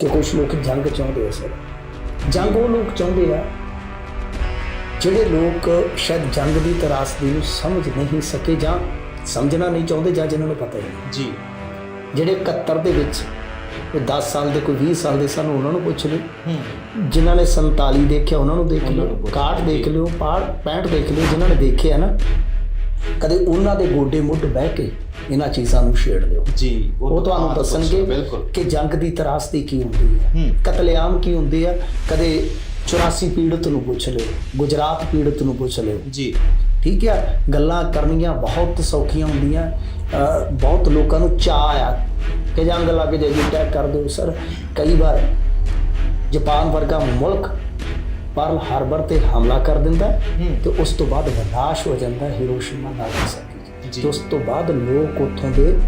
ਕਿ ਕੁਝ ਲੋਕ ਜੰਗ ਚਾਹੁੰਦੇ ਆ ਸਰ। ਜੰਗ ਉਹ ਲੋਕ ਚਾਹੁੰਦੇ ਆ ਜਿਹੜੇ ਲੋਕ ਸ਼ਾਇਦ ਜੰਗ ਦੀ ਤਰਾਸਦੀ ਨੂੰ ਸਮਝ ਨਹੀਂ ਸਕੇ ਜਾਂ ਸਮਝਣਾ ਨਹੀਂ ਚਾਹੁੰਦੇ ਜਾਂ ਜਿਨ੍ਹਾਂ ਨੂੰ ਪਤਾ ਹੀ ਨਹੀਂ। ਜੀ। ਜਿਹੜੇ 71 ਦੇ ਵਿੱਚ ਕੋਈ 10 ਸਾਲ ਦੇ ਕੋਈ 20 ਸਾਲ ਦੇ ਸਾਨੂੰ ਉਹਨਾਂ ਨੂੰ ਪੁੱਛ ਲਿਓ। ਜਿਨ੍ਹਾਂ ਨੇ 47 ਦੇਖਿਆ ਉਹਨਾਂ ਨੂੰ ਦੇਖ ਲਿਓ। ਨੂੰ ਪੁੱਛ 61 ਦੇਖ ਲਿਓ 65 ਦੇਖ ਲਿਓ ਜਿਨ੍ਹਾਂ ਨੇ ਦੇਖਿਆ ਨਾ ਕਦੇ ਉਹਨਾਂ ਦੇ ਗੋਡੇ ਮੁੱਢ ਬਹਿ ਕੇ ਇਹਨਾਂ ਚੀਜ਼ਾਂ ਨੂੰ ਛੇੜ ਲਿਓ ਜੀ ਉਹ ਤੁਹਾਨੂੰ ਦੱਸਣਗੇ ਕਿ ਜੰਗ ਦੀ ਤਰਾਸਦੀ ਕੀ ਹੁੰਦੀ ਹੈ। ਹੂੰ। ਕਤਲੇਆਮ ਕੀ ਹੁੰਦੇ ਆ? ਕਦੇ 84 ਪੀੜਤ ਨੂੰ ਪੁੱਛ ਲਿਓ ਗੁਜਰਾਤ ਪੀੜਤ ਨੂੰ ਪੁੱਛ ਲਿਓ। ਜੀ। ਠੀਕ ਆ ਗੱਲਾਂ ਕਰਨੀਆਂ ਬਹੁਤ ਸੌਖੀਆਂ ਹੁੰਦੀਆਂ। ਬਹੁਤ ਲੋਕਾਂ ਨੂੰ ਚਾਹ ਆ ਕਿ ਜੰਗ ਲੱਗ ਜਾਏਗੀ ਅਟੈਕ ਕਰ ਦਿਓ ਸਰ। ਕਈ ਵਾਰ ਜਾਪਾਨ ਵਰਗਾ ਮੁਲਕ ਪਰਲ ਹਾਰਬਰ ਤੇ ਹਮਲਾ ਕਰ ਦਿੰਦਾ ਹੂੰ। ਤੇ ਉਸ ਤੋਂ ਬਾਅਦ ਵਿਨਾਸ਼ ਹੋ ਜਾਂਦਾ ਹਿਰੋਸ਼ੀਮਾ ਨਾਗਾਸਾਕੀ ਜੀ। ਤੇ ਉਸ ਤੋਂ ਬਾਅਦ ਲੋਕ ਉੱਥੋਂ ਦੇ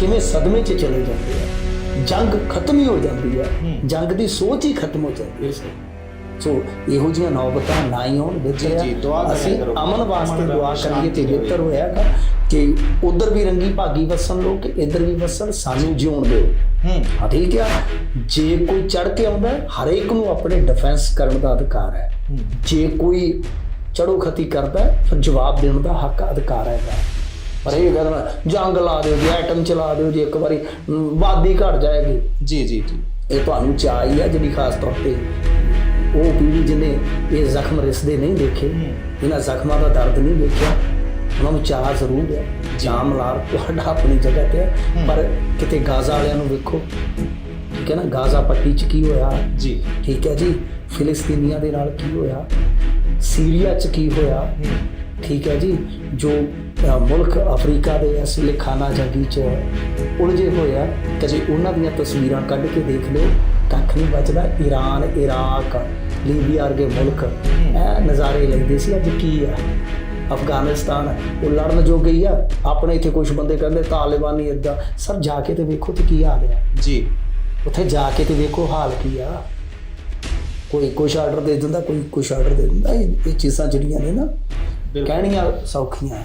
ਕਿਵੇਂ ਸਦਮੇ 'ਚ ਚਲੇ ਜਾਂਦੇ ਆ? ਜੰਗ ਖਤਮ ਹੀ ਹੋ ਜਾਂਦੀ ਆ। ਜੰਗ ਦੀ ਸੋਚ ਹੀ ਖਤਮ ਹੋ ਜਾਂਦੀ ਹੈ ਸੋ ਇਹੋ ਜਿਹੀਆਂ ਨੌਬਤਾਂ ਨਾ ਹੀ ਹੋਣ ਜੀ, ਜੀ, ਦੁਆ ਕਰਿਆ ਅਸੀਂ। ਅਮਨ ਵਾਸਤੇ ਦੁਆ ਕਰੀਏ ਤੇ। ਬਿਹਤਰ ਹੋਇਆਗਾ ਕਿ ਉਧਰ ਵੀ ਰੰਗੀ ਭਾਗੀ ਵਸਣ ਲੋਕ ਇੱਧਰ ਵੀ ਵਸਣ ਸਾਨੂੰ ਜਿਉਣ ਦਿਓ। ਹੂੰ। ਠੀਕ ਆ? ਜੇ ਕੋਈ ਚੜ ਕੇ ਆਉਂਦਾ ਹਰੇਕ ਨੂੰ ਆਪਣੇ ਡਿਫੈਂਸ ਕਰਨ ਦਾ ਅਧਿਕਾਰ ਹੈ। ਜੇ ਕੋਈ ਚੜੋ ਖਤੀ ਕਰਦਾ ਫਿਰ ਜਵਾਬ ਦੇਣ ਦਾ ਹੱਕ ਅਧਿਕਾਰ ਹੈਗਾ। ਪਰ ਇਹ ਕਹਿੰਦਾ ਜੰਗ ਲਾ ਦਿਓ ਜੀ ਐਟਮ ਚਲਾ ਦਿਓ ਜੀ ਇੱਕ ਵਾਰੀ ਵਾਦੀ ਘਟ ਜਾਏਗੀ। ਜੀ ਜੀ ਜੀ। ਇਹ ਤੁਹਾਨੂੰ ਚਾਹੀ ਆ ਜਿਹੜੀ ਖਾਸ ਤੌਰ ਤੇ ਉਹ ਪੀੜ੍ਹੀ ਜਿਹਨੇ ਇਹ ਜ਼ਖਮ ਰਿਸਦੇ ਨਹੀਂ ਦੇਖੇ। ਇਹਨਾਂ ਜ਼ਖਮਾਂ ਦਾ ਦਰਦ ਨਹੀਂ ਦੇਖਿਆ ਉਹਨਾਂ ਨੂੰ ਚਾਹ ਜ਼ਰੂਰ ਹੈ ਜਾਮ ਲਾਰ ਤੁਹਾਡਾ ਆਪਣੀ ਜਗ੍ਹਾ ਤੇ। ਪਰ ਕਿਤੇ ਗਾਜ਼ਾ ਵਾਲਿਆਂ ਨੂੰ ਵੇਖੋ। ਠੀਕ ਹੈ ਨਾ ਗਾਜ਼ਾ ਪੱਟੀ 'ਚ ਕੀ ਹੋਇਆ? ਜੀ। ਠੀਕ ਹੈ ਜੀ ਫਿਲਿਸਤੀਨੀਆਂ ਦੇ ਨਾਲ ਕੀ ਹੋਇਆ? ਸੀਰੀਆ 'ਚ ਕੀ ਹੋਇਆ? ਠੀਕ ਹੈ ਜੀ ਜੋ ਮੁਲਕ ਅਫਰੀਕਾ ਦੇ ਇਸ ਵੇਲੇ ਖਾਨਾ ਜੰਗੀ 'ਚ ਉਲਝੇ ਹੋਏ ਆ। ਕਦੇ ਉਹਨਾਂ ਦੀਆਂ ਤਸਵੀਰਾਂ ਕੱਢ ਕੇ ਦੇਖ ਲਿਓ ਕੱਖ ਨਹੀਂ ਬਚਦਾ। ਈਰਾਨ ਇਰਾਕ ਲੀਬੀਆ ਵਰਗੇ ਮੁਲਕ ਇਹ ਨਜ਼ਾਰੇ ਲੈਂਦੇ ਸੀ। ਅੱਜ ਕੀ ਆ? ਅਫਗਾਨਿਸਤਾਨ ਉਹ ਲੜਨ ਜੋ ਗਈ ਆ। ਆਪਣੇ ਇੱਥੇ ਕੁਝ ਬੰਦੇ ਕਹਿੰਦੇ ਤਾਲਿਬਾਨੀ ਇਦਾਂ ਸਰ ਜਾ ਕੇ ਤੇ ਵੇਖੋ ਤੇ ਕੀ ਹਾਲ ਆ। ਜੀ। ਉੱਥੇ ਜਾ ਕੇ ਤੇ ਵੇਖੋ ਹਾਲ ਕੀ ਆ। ਕੋਈ ਕੁਛ ਆਰਡਰ ਦੇ ਦਿੰਦਾ ਕੋਈ ਕੁਛ ਆਰਡਰ ਦੇ ਦਿੰਦਾ। ਇਹ ਚੀਜ਼ਾਂ ਜਿਹੜੀਆਂ ਨੇ ਨਾ। ਕਹਿਣੀਆਂ ਸੌਖੀਆਂ ਆ।